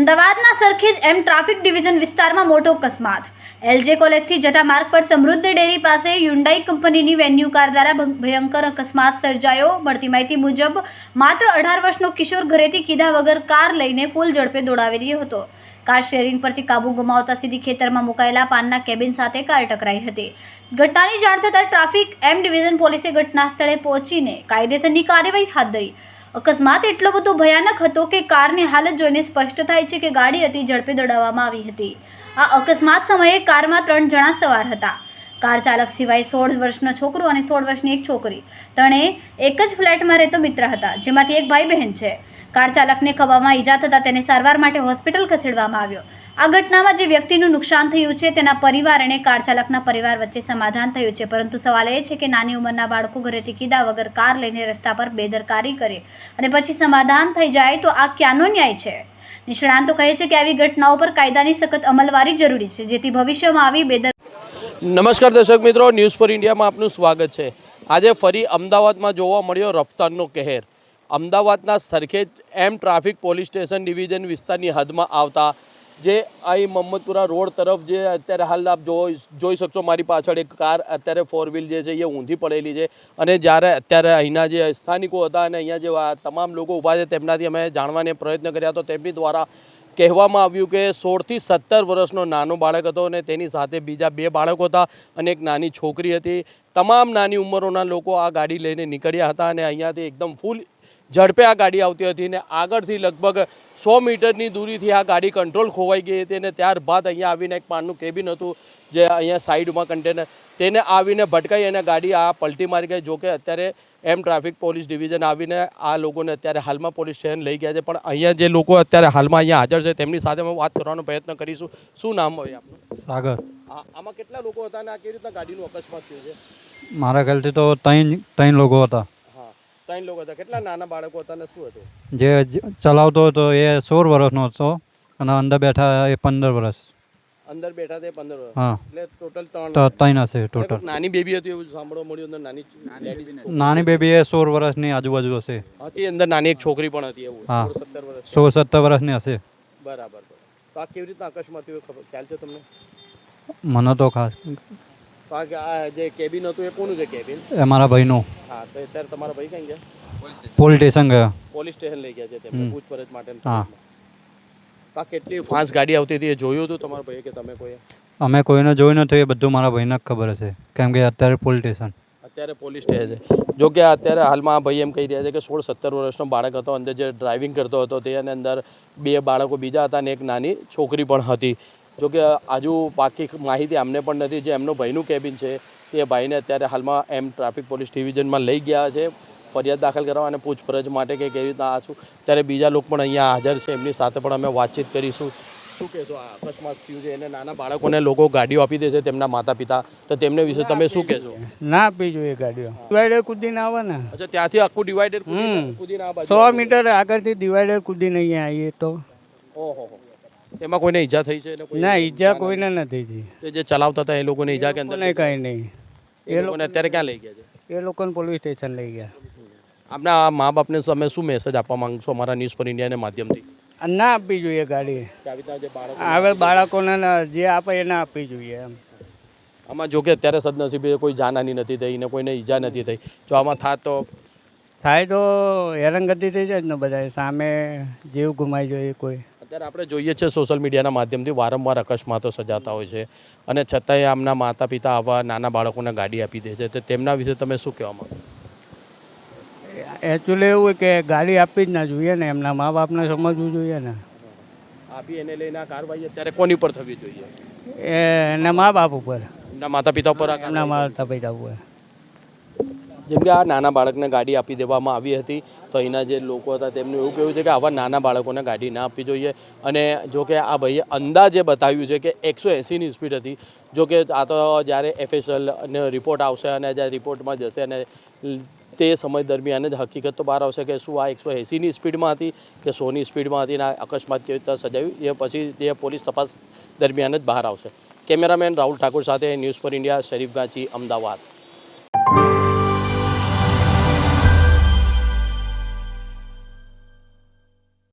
અમદાવાદના સરખેજ એમ traffic division વિસ્તારમાં મોટો અકસ્માત. એલજે કોલેજથી જતા માર્ગ પર સમૃદ્ધ ડેરી પાસે યુન્ડાઈ કંપનીની વેન્યુ કાર દ્વારા ભયંકર અકસ્માત સર્જાયો. મળતી માહિતી મુજબ, માત્ર અઢાર વર્ષનો કિશોર ઘરેથી કીધા વગર કાર લઈને ફૂલ ઝડપે દોડાવી રહ્યો હતો. કાર સ્ટેરિંગ પરથી કાબુ ગુમાવતા સીધી ખેતરમાં મુકાયેલા પાનના કેબિન સાથે કાર ટકરાઈ હતી. ઘટનાની જાણ થતાં ટ્રાફિક એમ ડિવિઝન પોલીસે ઘટના સ્થળે પહોંચીને કાયદેસરની કાર્યવાહી હાથ ધરી. અકસ્માત એટલો બધો ભયાનક હતો કે કારની હાલત જોઈને સ્પષ્ટ થાય છે કે ગાડી અતિ ઝડપે દોડાવવામાં આવી હતી. આ અકસ્માત સમયે કારમાં ત્રણ જણા સવાર હતા. કાર ચાલક સિવાય સોળ વર્ષનો છોકરો અને સોળ વર્ષની એક છોકરી. ત્રણે એક જ ફ્લેટમાં રહેતો મિત્ર હતા, જેમાંથી એક ભાઈ બહેન છે. કાર ચાલકને ખભામાં ઈજા થતાં તેને સારવાર માટે હોસ્પિટલ ખસેડવામાં આવ્યો. આ ઘટનામાં જે વ્યક્તિનું નુકસાન થયું છે, તેના પરિવાર અને કાર ચાલકના પરિવાર વચ્ચે સમાધાન થયું છે. પરંતુ સવાલ એ છે કે નાની ઉંમરના બાળકો ઘરેથી કીધા વગર કાર લઈને રસ્તા પર બેદરકારી કરે અને પછી સમાધાન થઈ જાય, તો આ ક્યાંનો ન્યાય છે? નિષ્ણાંતો કહે છે કે આવી ઘટનાઓ પર કાયદાની સખત અમલવારી જરૂરી છે, જેથી ભવિષ્યમાં આવી બેદર નમસ્કાર દર્શક મિત્રો, ન્યૂઝ ફોર ઇન્ડિયામાં આપનું સ્વાગત છે. આજે ફરી અમદાવાદમાં જોવા મળ્યો રફતારનો કહેર. અમદાવાદના સરખેજ એમ ટ્રાફિક પોલીસ સ્ટેશન ડિવિઝન વિસ્તારની હદમાં આવતા જે અહીં મહમ્મદપુરા રોડ તરફ જે અત્યારે હાલ આપ જોઈ જોઈ શકશો મારી પાછળ એક કાર અત્યારે ફોર વ્હીલ જે છે એ ઊંધી પડેલી છે. અને જ્યારે અત્યારે અહીંના જે સ્થાનિકો હતા અને અહીંયા જે તમામ લોકો ઊભા છે તેમનાથી અમે જાણવાને પ્રયત્ન કર્યા હતો તેમની દ્વારા કહેવામાં આવ્યું કે સોળથી સત્તર વર્ષનો નાનો બાળક હતો અને તેની સાથે બીજા બે બાળકો હતા અને એક નાની છોકરી હતી. તમામ નાની ઉંમરોના લોકો આ ગાડી લઈને નીકળ્યા હતા અને અહીંયાથી એકદમ ફૂલ ઝડપે આ ગાડી આવતી હતી ને આગળથી લગભગ સો મીટરની દૂરીથી આ ગાડી કંટ્રોલ ખોવાઈ ગઈ હતી અને ત્યારબાદ અહીંયા આવીને એક પાનનું કેબિન હતું જે અહીંયા સાઈડમાં કન્ટેનર તેને આવીને ભટકાઈ અને ગાડી આ પલટી મારી ગઈ. જોકે અત્યારે એમ ટ્રાફિક પોલીસ ડિવિઝન આવીને આ લોકોને અત્યારે હાલમાં પોલીસ સ્ટેશન લઈ ગયા છે. પણ અહીંયા જે લોકો અત્યારે હાલમાં અહીંયા હાજર છે તેમની સાથે અમે વાત કરવાનો પ્રયત્ન કરીશું. શું નામ હોય આપનું? સાગર. આમાં કેટલા લોકો હતા અને આ કેવી રીતના ગાડીનું અકસ્માત થયું છે? મારા ખ્યાલથી તો ત્રણ ત્રણ લોકો હતા. ત્રણ લોકો હતા. કેટલા નાના બાળકો હતા અને શું હતું? જે ચલાવતો હતો એ સોળ વર્ષનો હતો અને અંદર બેઠા એ પંદર વર્ષ. અંદર બેઠા તે પંદર વર્ષ. હા. એટલે ટોટલ ત્રણ ત્રણ હશે ટોટલ. નાની બેબી હતી એવું સાંભળવા મળ્યું અંદર? નાની નાની બેબી એ સોળ વર્ષની આજુબાજુ હશે. હતી અંદર? નાની એક છોકરી પણ હતી એવું. હા. સત્તર વર્ષ સોળ સત્તર વર્ષની હશે. બરાબર તો આ કેવી રીતના અકસ્માત થયો ખબર ખ્યાલ છે તમને? મને તો ખાસ તો આ જે કેબિન હતું એ કોનું છે કેબિન એ મારા ભાઈનું. હા તો અત્યારે તમારા ભાઈ કઈ ગયા? Police station. ગયા. પોલીસ સ્ટેશન લઈ ગયા છે તેમને પૂછપરછ માટે હા. તો કેટલી ફાસ્ટ ગાડી આવતી હતી એ જોયું હતું તમારા ભાઈએ કે તમે કોઈ અમે કોઈને જોયું નથી એ બધું મારા ભાઈને જ ખબર હશે. કેમ કે અત્યારે પોલીસ સ્ટેશન. અત્યારે પોલીસ સ્ટેશન છે. જો કે અત્યારે હાલમાં ભાઈ એમ કહી રહ્યા છે કે સોળ સત્તર વર્ષનો બાળક હતો અંદર જે ડ્રાઇવિંગ કરતો હતો તે અને અંદર બે બાળકો બીજા હતા અને એક નાની છોકરી પણ હતી. જો કે આજુ પાકી માહિતી અમને પણ નથી. જે એમનો ભાઈનું કેબિન છે તે ભાઈને અત્યારે હાલમાં એમ ટ્રાફિક પોલીસ ડિવિઝનમાં લઈ ગયા છે. ફરિયાદ દાખલ કરવા અને પૂછપરછ માટે કે કેવી રીતના આ છું ત્યારે બીજા લોકો પણ અહીંયા હાજર છે. એમની સાથે પણ અમે વાતચીત કરીશું. શું કહેશો? આ અકસ્માત થયું છે. એને નાના બાળકોને લોકો ગાડીઓ આપી દે છે તેમના માતા પિતા તો તેમને વિશે તમે શું કહેશો? ના આપવી જોઈએ ગાડીઓ. ડિવાઈડર કૂદીને આવે ને. અચ્છા ત્યાંથી આખું ડિવાઈડર હમ. કૂદીને આ સો મીટર આગળથી ડિવાઈડર કૂદીને અહીંયા આવીએ તો. ઓહો એમાં કોઈને ઈજા થઈ છે ના ઈજા કોઈને નથી થઈ. જે ચલાવતા હતા એ લોકોને ઈજા કે અંદર કાંઈ નહીં. એ લોકોને અત્યારે ક્યાં લઈ ગયા છે? એ લોકોને પોલીસ સ્ટેશન લઈ ગયા. આપના આ મા બાપને તમે શું મેસેજ આપવા માંગશો અમારા ન્યૂઝ પર ઇન્ડિયાના માધ્યમથી? ના આપવી જોઈએ ગાડી. હવે બાળકોને જે આપે એને આપવી જોઈએ એમ. આમાં જો કે અત્યારે સદનસીબે કોઈ જાનહાની નથી થઈ ને કોઈને ઈજા નથી થઈ. જો આમાં થાત તો થાય તો હેરાનગતિ થઈ જાય ને બધા સામે જીવ ગુમાઈ જોઈએ કોઈ. અત્યારે આપણે જોઈએ છીએ સોશિયલ મીડિયાના માધ્યમથી વારંવાર અકસ્માતો સજાતા હોય છે અને છતાંય આમના માતા પિતા આવા નાના બાળકોને ગાડી આપી દે છે. તો તેમના વિશે તમે શું કહેવા માગો? એકચ્યુઅલી એવું હોય કે ગાડી આપવી જ ના જોઈએ ને એમના મા બાપને સમજવું જોઈએ ને. આપી એને લઈને આ કાર્યવાહી અત્યારે કોની પર થવી જોઈએ? એના મા બાપ ઉપર. એમના માતા પિતા ઉપર એમના માતા પિતા ઉપર. જેમ કે આ નાના બાળકને ગાડી આપી દેવામાં આવી હતી, તો અહીંના જે લોકો હતા તેમનું એવું કહેવું છે કે આવા નાના બાળકોને ગાડી ના આપવી જોઈએ. અને જો કે આ ભાઈએ અંદાજે બતાવ્યું છે કે એકસો એંસીની સ્પીડ હતી. જો કે આ તો જ્યારે એફએસએલ અને રિપોર્ટ આવશે અને જ્યારે રિપોર્ટમાં જશે અને તે સમય દરમિયાન જ હકીકત તો બહાર આવશે કે શું આ એકસો એંસીની સ્પીડમાં હતી કે સોની સ્પીડમાં હતી અને આ અકસ્માત કેવી રીતે સજાવ્યું એ પછી તે પોલીસ તપાસ દરમિયાન જ બહાર આવશે. કેમેરામેન રાહુલ ઠાકોર સાથે ન્યૂઝ પર ઇન્ડિયા, શરીફ ગાંચી, અમદાવાદ.